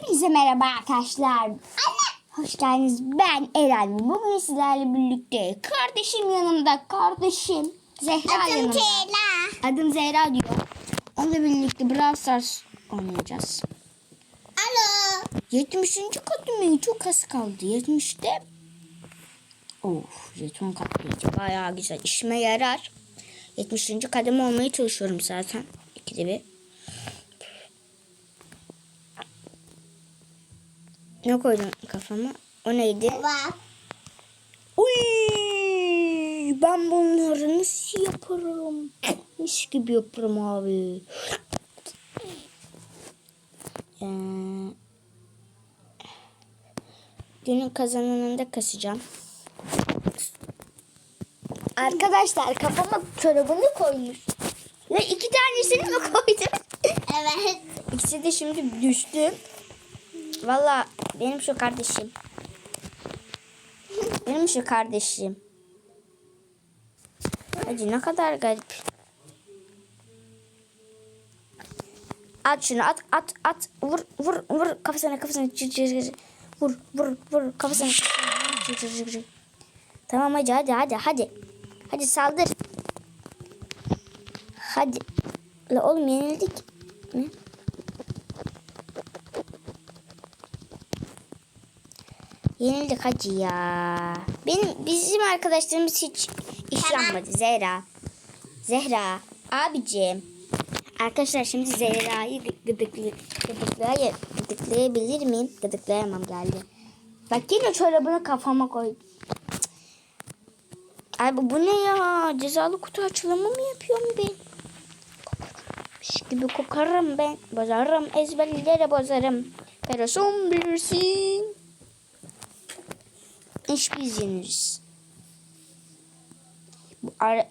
Hepinize merhaba arkadaşlar. Hoş geldiniz. Ben Eren. Bugün sizlerle birlikte kardeşim yanımda. Kardeşim Zehra Adım yanımda. Ceyla. Adım Zehra diyor. Onunla birlikte Brawl Stars oynayacağız. Alo. 70. kademe çok az kaldı. 70'te Of jeton katlayıcı bayağı güzel. İşime yarar. 70. kademe olmaya çalışıyorum zaten. İkide bir. Ne koydun kafama? O neydi? Uy, ben bunları nasıl yaparım? Mis gibi yaparım abi. Ee, günün kazananını da kasacağım. Arkadaşlar kafama çorabını koymuş. Ve iki tanesini mi koydun? Evet. İkisi de şimdi düştü. Valla benim şu kardeşim. Benim şu kardeşim. Hacı ne kadar garip. At şunu at at at vur vur vur kafasına kafasına cır cır cır. vur vur vur kafasına cır cır cır. Tamam hadi hadi hadi hadi. Hadi saldır. Hadi. La oğlum yenildik. Ne? Yenildik hacı ya. Benim bizim arkadaşlarımız hiç iş Tamam. yapmadı Zehra. Zehra abicim. Arkadaşlar şimdi Zehra'yı gı- gıdıklı, gıdıklay gıdıklayabilir miyim? Gıdıklayamam geldi. Bak yine çorabını kafama koy. Ay bu, bu ne ya? Cezalı kutu açılımı mı yapıyorum ben? Piş gibi kokarım ben. Bozarım ezberlere bozarım. Perason bilirsin. İş biz yeniriz.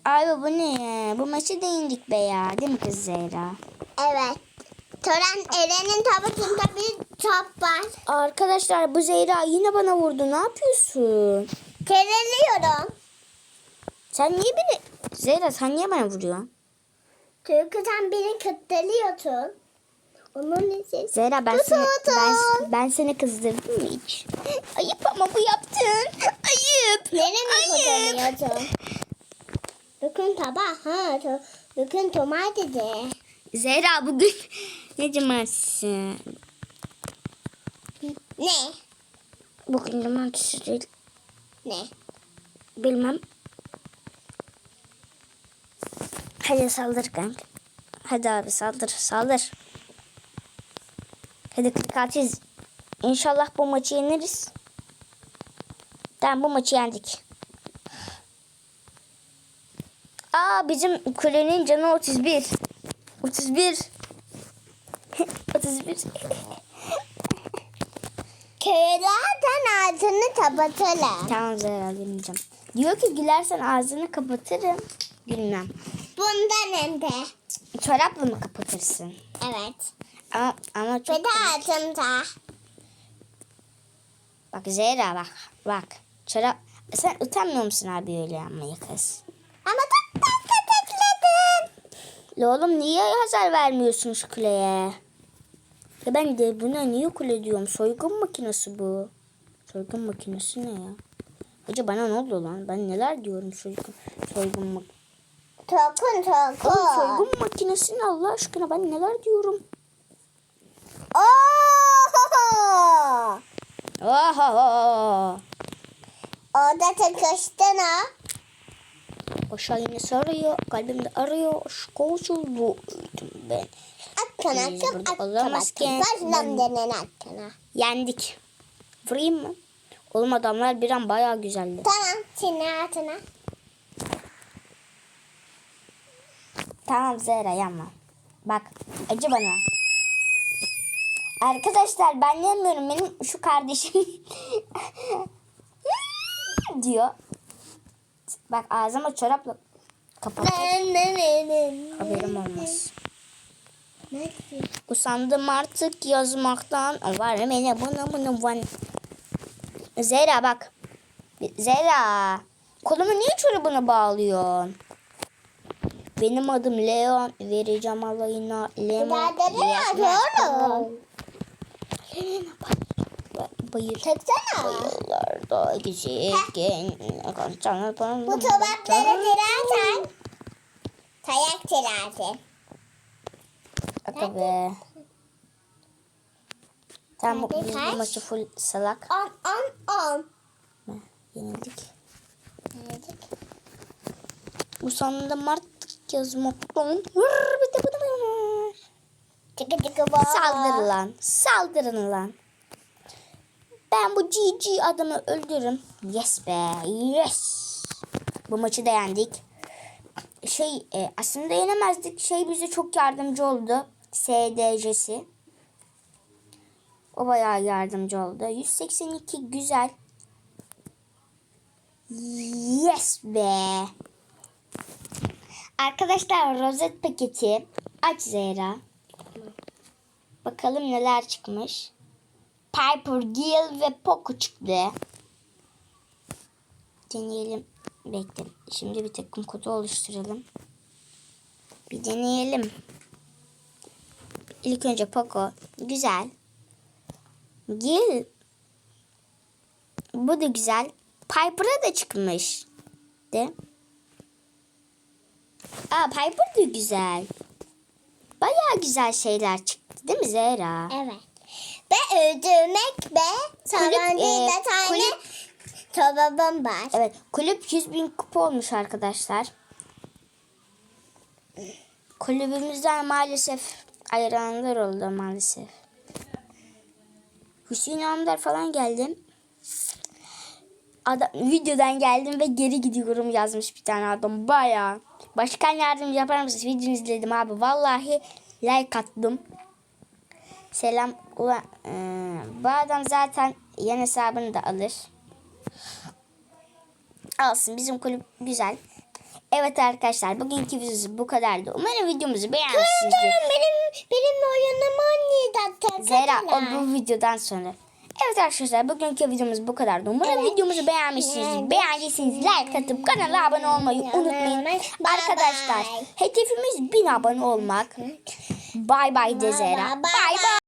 Abi bu ne ya? Bu maçı da yendik be ya. Değil mi kız Zehra? Evet. Tören Eren'in tabutunda bir top var. Arkadaşlar bu Zehra yine bana vurdu. Ne yapıyorsun? Kereliyorum. Sen niye beni... Zehra sen niye bana vuruyorsun? Çünkü sen beni kıttalıyorsun. Onun için. Zehra ben seni, ben, ben seni kızdırdım mı hiç? Ayıp ama bu yaptın. Ayıp. Beni mi Ayıp. kıttalıyorsun? Bakın tabak. Ha, bakın tomar dedi. Zehra bugün ne cumartesi? Ne? Bugün cumartesi değil. Ne? Bilmem. Hadi saldır kanka. Hadi abi saldır saldır. Hadi 46 iz- İnşallah bu maçı yeniriz. Tamam bu maçı yendik. Aa bizim kulenin canı 31. 31. 31. Köylerden ağzını kapatalım. tamam Zehra gülmeyeceğim. Diyor ki gülersen ağzını kapatırım. Gülmem. Bundan hem de. Çorapla mı kapatırsın? Evet. Ama, ama çok Ve de ağzımda. Bak Zehra bak. Bak. Çorap. Sen utanmıyor musun abi öyle yapmaya kız? Ama çok tatlı tıkladım. La oğlum niye hasar vermiyorsun şu kuleye? Ya ben de buna niye kule diyorum? Soygun makinesi bu. Soygun makinesi ne ya? Hoca bana ne oldu lan? Ben neler diyorum soygun, soygun mak Tokun tokun. Oğlum soygun makinesi ne Allah aşkına ben neler diyorum? Orada tıkıştın ha. Aşağı yine sarıyor. Kalbimde arıyor. Aşk olsun bu ben. Akkana akkana kim. Başlam denen akkana. Yendik. Vurayım mı? Oğlum adamlar bir an bayağı güzeldi. Tamam. Şimdi altına. Tamam Zehra yanma. Bak acı bana. Arkadaşlar ben yemiyorum. Benim şu kardeşim diyor. Bak ağzıma çorapla kapat. Ne ne ne ne. Haberim olmaz. Ne? Usandım artık yazmaktan. Var beni bunu bunu var. Zehra bak. Zehra. Kolumu niye çorabına bağlıyorsun? Benim adım Leon. Vereceğim alayına lemon. Biraderim ya, Yapma. doğru. Bayır. Çeksene. Bayırlarda gezerken. Bu tabakları dirersen tayak dirersin. Aga be. Tamam bu, maçı full salak. On on on. Heh, Yenildik. Dedik. Bu sonunda Mart yazmaktan. Vır, bir de bu da var. Tıkı tıkı bak. Saldır lan. Saldırın lan. Ben bu GG adamı öldürürüm. Yes be. Yes. Bu maçı da yendik. Şey e, aslında yenemezdik. Şey bize çok yardımcı oldu. SDC'si. O bayağı yardımcı oldu. 182 güzel. Yes be. Arkadaşlar rozet paketi aç Zehra. Bakalım neler çıkmış. Piper, Gil ve Poco çıktı. Deneyelim. Bekle. Şimdi bir takım kodu oluşturalım. Bir deneyelim. İlk önce Poco. Güzel. Gil. Bu da güzel. Piper'a da çıkmış. De. Aa Piper da güzel. Bayağı güzel şeyler çıktı değil mi Zehra? Evet. Ve öldürmek ve tabancayı e, tane kulüp- tababım var. Evet kulüp 100 bin kupa olmuş arkadaşlar. Kulübümüzden maalesef ayrılanlar oldu maalesef. Hüseyin Amdar falan geldim. Adam, videodan geldim ve geri gidiyorum yazmış bir tane adam. Baya. Başkan yardım yapar mısınız? Videonu izledim abi. Vallahi like attım. Selam. Ulan, eee, bu adam zaten yan hesabını da alır. Alsın. Bizim kulüp güzel. Evet arkadaşlar bugünkü videomuz bu kadardı. Umarım videomuzu beğenmişsinizdir. Benim benim oyunumu oynayacaktı. Zehra o bu videodan sonra. Evet arkadaşlar bugünkü videomuz bu kadardı. Umarım Evet. videomuzu beğenmişsinizdir. Evet. Beğendiyseniz like atıp kanala abone olmayı unutmayın. Bye Arkadaşlar bye. hedefimiz 1000 abone olmak. Bay bay de Zehra. Bye bye. Bay bay.